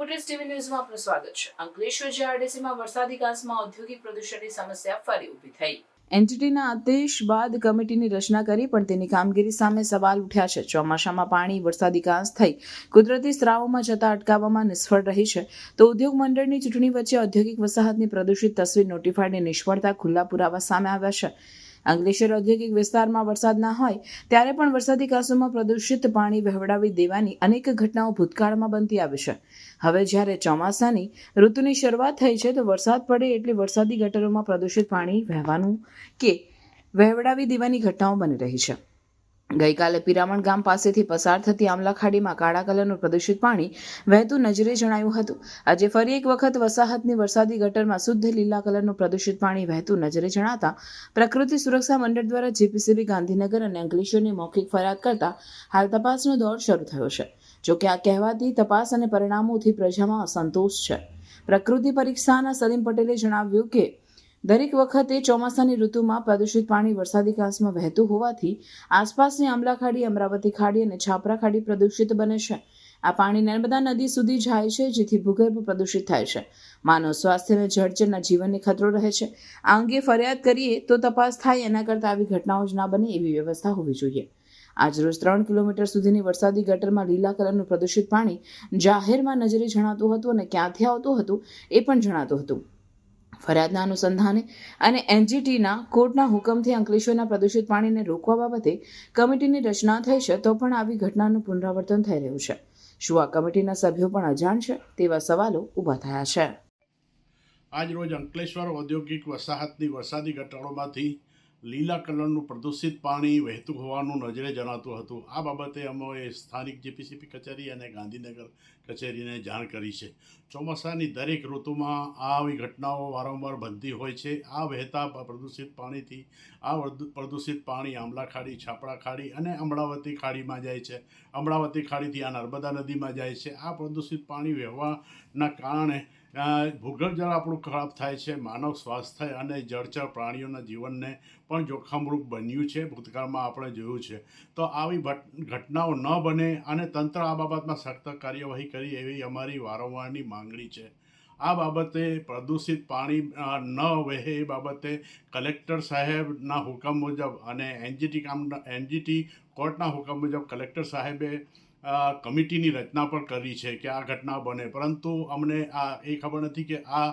Footage TV ન્યૂઝમાં આપનું સ્વાગત છે. અંકલેશ્વર જીઆરડીસીમાં વરસાદી કાંસમાં ઔદ્યોગિક પ્રદૂષણની સમસ્યા ફરી ઊભી થઈ. એનજીટીના આદેશ બાદ કમિટીની રચના કરી, પણ તેની કામગીરી સામે સવાલ ઉઠ્યા છે. ચોમાસામાં પાણી, વરસાદી કાંસ થઈ કુદરતી સ્ત્રાવોમાં જતા અટકાવવામાં નિષ્ફળ રહી છે. તો ઉદ્યોગ મંડળની ચૂંટણી વચ્ચે ઔદ્યોગિક વસાહતની પ્રદૂષિત તસવીર નોટિફાઈડની નિષ્ફળતા ખુલ્લા પુરાવા સામે આવ્યા છે. અંકલેશ્વર ઔદ્યોગિક વિસ્તારમાં વરસાદ ના હોય, ત્યારે પણ વરસાદી કાસોમાં પ્રદૂષિત પાણી વહેવડાવી દેવાની અનેક ઘટનાઓ ભૂતકાળમાં બનતી આવી છે. હવે જ્યારે ચોમાસાની ઋતુની શરૂઆત થઈ છે, તો વરસાદ પડે એટલે વરસાદી ગટરોમાં પ્રદૂષિત પાણી વહેવાનું કે વહેવડાવી દેવાની ઘટનાઓ બની રહી છે. ગઈકાલે પિરામણ ગામ પાસેથી પસાર થતી આમલા ખાડીમાં કાળા કલરનું પ્રદૂષિત પાણી વહેતું નજરે જણાયું હતું. આજે ફરી એક વખત વસાહતની વરસાદી ગટરમાં શુદ્ધ લીલા કલરનું પ્રદૂષિત પાણી વહેતું નજરે જણાતા પ્રકૃતિ સુરક્ષા મંડળ દ્વારા જીપીસીબી ગાંધીનગર અને અંકલેશ્વરની મૌખિક ફરિયાદ કરતા હાલ તપાસનો દોર શરૂ થયો છે. જોકે આ કહેવાતી તપાસ અને પરિણામોથી પ્રજામાં અસંતોષ છે. પ્રકૃતિ પરીક્ષાના સલીમ પટેલે જણાવ્યું કે દરેક વખતે ચોમાસાની ઋતુમાં પ્રદૂષિત પાણી વરસાદી કાંસમાં વહેતું હોવાથી આસપાસની આંબલા ખાડી અમરાવતી ખાડી અને છાપરા ખાડી પ્રદૂષિત બને છે. આ પાણી નર્મદા નદી સુધી જાય છે, જેથી ભૂગર્ભ પ્રદૂષિત થાય છે. માનવ સ્વાસ્થ્ય અને જળચરના જીવનને ખતરો રહે છે. આ અંગે ફરિયાદ કરીએ તો તપાસ થાય એના કરતાં આવી ઘટનાઓ જ ના બને એવી વ્યવસ્થા હોવી જોઈએ. આજરોજ ત્રણ કિલોમીટર સુધીની વરસાદી ગટરમાં લીલા કલરનું પ્રદૂષિત પાણી જાહેરમાં નજરે જણાતું હતું અને ક્યાંથી આવતું હતું એ પણ જણાતું હતું. ફરિયાદના અનુસંધાને અને એનજીટીના કોર્ટના હુકમથી અંકલેશ્વરના પ્રદૂષિત પાણીને રોકવા બાબતે કમિટીની રચના થઈ છે, તો પણ આવી ઘટનાનું પુનરાવર્તન થઈ રહ્યું છે. શું આ કમિટીના સભ્યો પણ અજાણ છે તેવા સવાલો ઊભા થયા છે. આજ રોજ અંકલેશ્વર ઔદ્યોગિક વસાહતની વરસાદી ગટારોમાંથી લીલા કલરનું પ્રદૂષિત પાણી વહેતું હોવાનું નજરે જણાતું હતું. આ બાબતે અમે સ્થાનિક જીપીસીપી કચેરી અને ગાંધીનગર કચેરીને જાણ કરી છે. ચોમાસાની દરેક ઋતુમાં આવી ઘટનાઓ વારંવાર બનતી હોય છે. આ વહેતા પ્રદૂષિત પાણીથી, આ પ્રદૂષિત પાણી આંબલા ખાડી, છાપડા ખાડી અને અમરાવતી ખાડીમાં જાય છે. અમરાવતી ખાડીથી આ નર્મદા નદીમાં જાય છે. આ પ્રદૂષિત પાણી વહેવાના કારણે ભૂગર્ભ જળ આપણું ખરાબ થાય છે. માનવ સ્વાસ્થ્ય અને જળચર પ્રાણીઓના જીવનને પણ જોખમરૂપ બન્યું છે, ભૂતકાળમાં આપણે જોયું છે. તો આવી ઘટનાઓ ન બને અને તંત્ર આ બાબતમાં સખ્ત કાર્યવાહી કરી એવી અમારી વારંવારની માંગણી છે. આ બાબતે પ્રદૂષિત પાણી ન વહે એ બાબતે કલેક્ટર સાહેબના હુકમ મુજબ અને એનજીટી કામ, એનજીટી કોર્ટના હુકમ મુજબ કલેક્ટર સાહેબે કમિટીની રચના પણ કરી છે કે આ ઘટના બને. પરંતુ અમને આ, એ ખબર નથી કે આ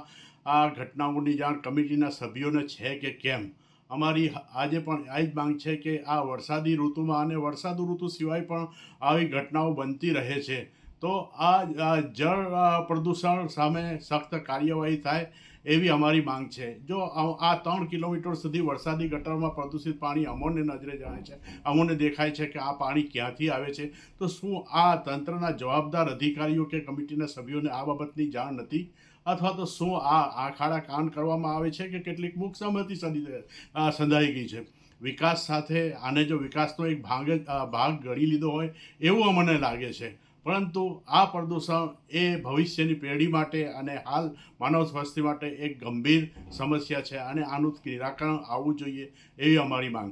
આ ઘટનાઓની જાણ કમિટીના સભ્યોને છે કે કેમ? અમારી આજે પણ આ જ માંગ છે કે આ વરસાદી ઋતુમાં અને વરસાદી ઋતુ સિવાય પણ આવી ઘટનાઓ બનતી રહે છે. તો આ જળ પ્રદૂષણ સામે સખ્ત કાર્યવાહી થાય એવી અમારી માંગ છે. જો આ આ ત્રણ કિલોમીટર સુધી વરસાદી ગટરમાં પ્રદૂષિત પાણી અમોને નજરે જાણે છે, અમોને દેખાય છે કે આ પાણી ક્યાંથી આવે છે, તો શું આ તંત્રના જવાબદાર અધિકારીઓ કે કમિટીના સભ્યોને આ બાબતની જાણ નથી? અથવા તો શું આ આખાડા કાન કરવામાં આવે છે કે કેટલીક મુખ સહમતિ સંધી- સંધાઈ ગઈ છે. વિકાસ સાથે, આને જો વિકાસનો એક ભાગ ભાગ ગળી લીધો હોય એવું અમને લાગે છે. પરંતુ આ પ્રદૂષણ એ ભવિષ્યની પેઢી માટે અને હાલ માનવ સ્વાસ્થ્ય માટે એક ગંભીર સમસ્યા છે અને આનું નિરાકરણ આવવું જોઈએ એવી અમારી માંગ